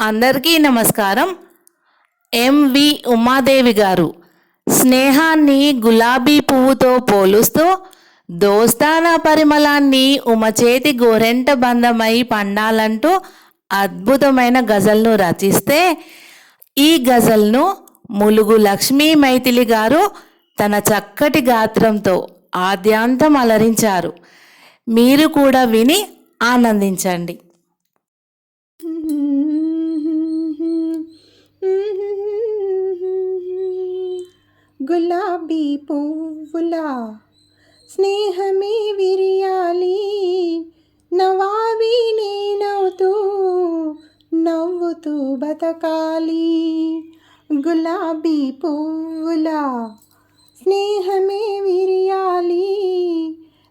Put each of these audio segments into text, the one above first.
అందరికీ నమస్కారం. ఎంవి ఉమాదేవి గారు స్నేహాన్ని గులాబీ పువ్వుతో పోలుస్తూ దోస్తానా పరిమళాన్ని ఉమచేతి గోరెంట బంధమై పండాలంటూ అద్భుతమైన గజల్ను రచిస్తే ఈ గజల్ను ములుగు లక్ష్మీ మైథిలి గారు తన చక్కటి గాత్రంతో ఆద్యాంతం అలరించారు. మీరు కూడా విని ఆనందించండి. గులాబీ పువ్వులా స్నేహమే విరియాలి. నవాబీ నేనవుతూ నవ్వుతూ బతకాలి. గులాబీ పువ్వులా స్నేహమే విరియాలి.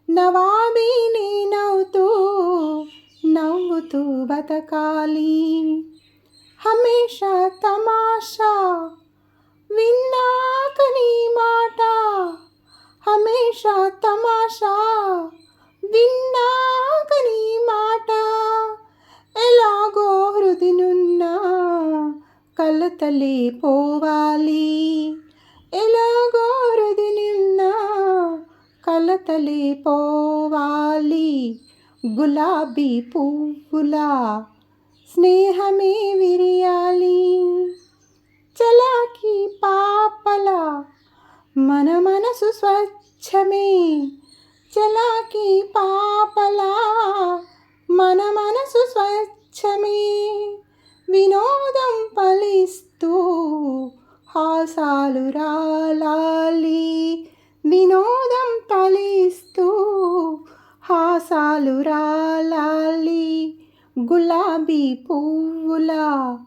నవాబీ నేనవుతూ నవ్వుతూ బతకాలి. హమేషా తమాషా విన్నాక నీ మాట హమేషా తమాషా. విన్నాక నీ మాట ఎలాగో హృదినున్నా కలతలే పోవాలి. ఎలాగో హృదినున్నా కలతలే పోవాలి. గులాబీ పువ్వులా స్నేహమే విరియాలి. చలాకి స్వచ్ఛమే చలాకి పాపలా మన మనసు స్వచ్ఛమే. వినోదం పలిస్తూ హాసాలు రాలాలి. వినోదం పలిస్తూ హాసాలు రాలాలి. గులాబీ పువ్వులా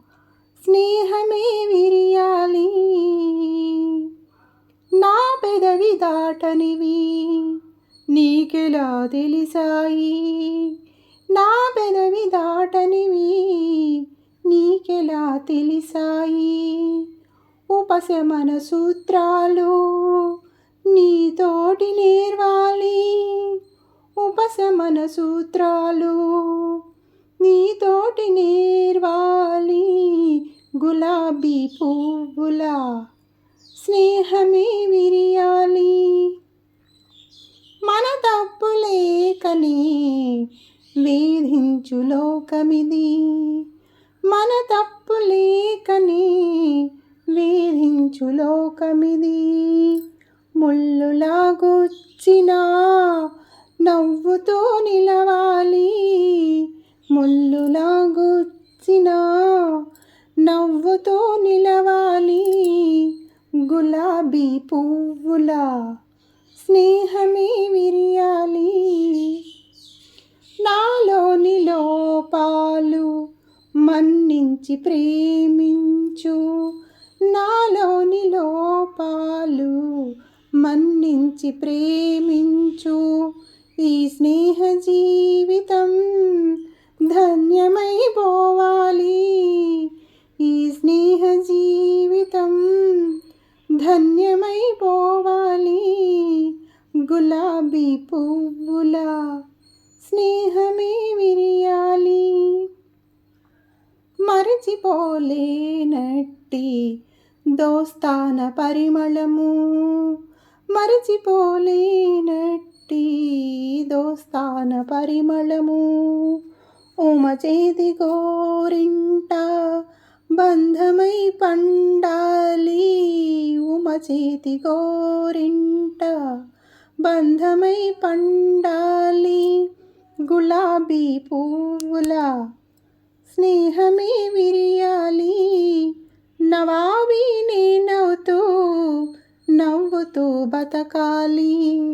స్నేహమే విరియాలి. నా పెదవి దాటనివి నీకెలా తెలిసాయి? నా పెదవి దాటనివి నీకెలా తెలిసాయి? ఉపశమన సూత్రాలు నీతోటి నేర్వాలి. ఉపశమన సూత్రాలు నీతోటి నేర్వాలి. గులాబీ పువ్వులా స్నేహమే విరియాలి. మన తప్పు లేకనే వేధించు లోకమిది. మన తప్పు లేకనే వేధించు లోకమిది. ముళ్ళులాగొచ్చినా గుచ్చినా నిలవాలి. ముళ్ళులాగొచ్చినా నవ్వుతో నిలవాలి. గులాబీ పువ్వులా స్నేహమే విరియాలి. నాలోని లోపాలు మన్నించి ప్రేమించు. నాలోని లోపాలు మన్నించి ప్రేమించు. ఈ స్నేహ జీవితం ధన్యమైపోవాలి. ఈ స్నేహ జీవితం ధన్యమైపోవాలి. గులాబీ పువ్వులా స్నేహమే విరియాలి. మరచిపోలేనట్టి దోస్తాన పరిమళము. మరచిపోలేనట్టి దోస్తాన పరిమళము. ఉమ చేతి గోరింట బంధమై పండాలి ఉమచేతి గోరింట బంధమై పండాలి గులాబీ పువ్వుల స్నేహమే విరియాలి. నవాబీ నేనవుతూ నవ్వుతూ బతకాలి.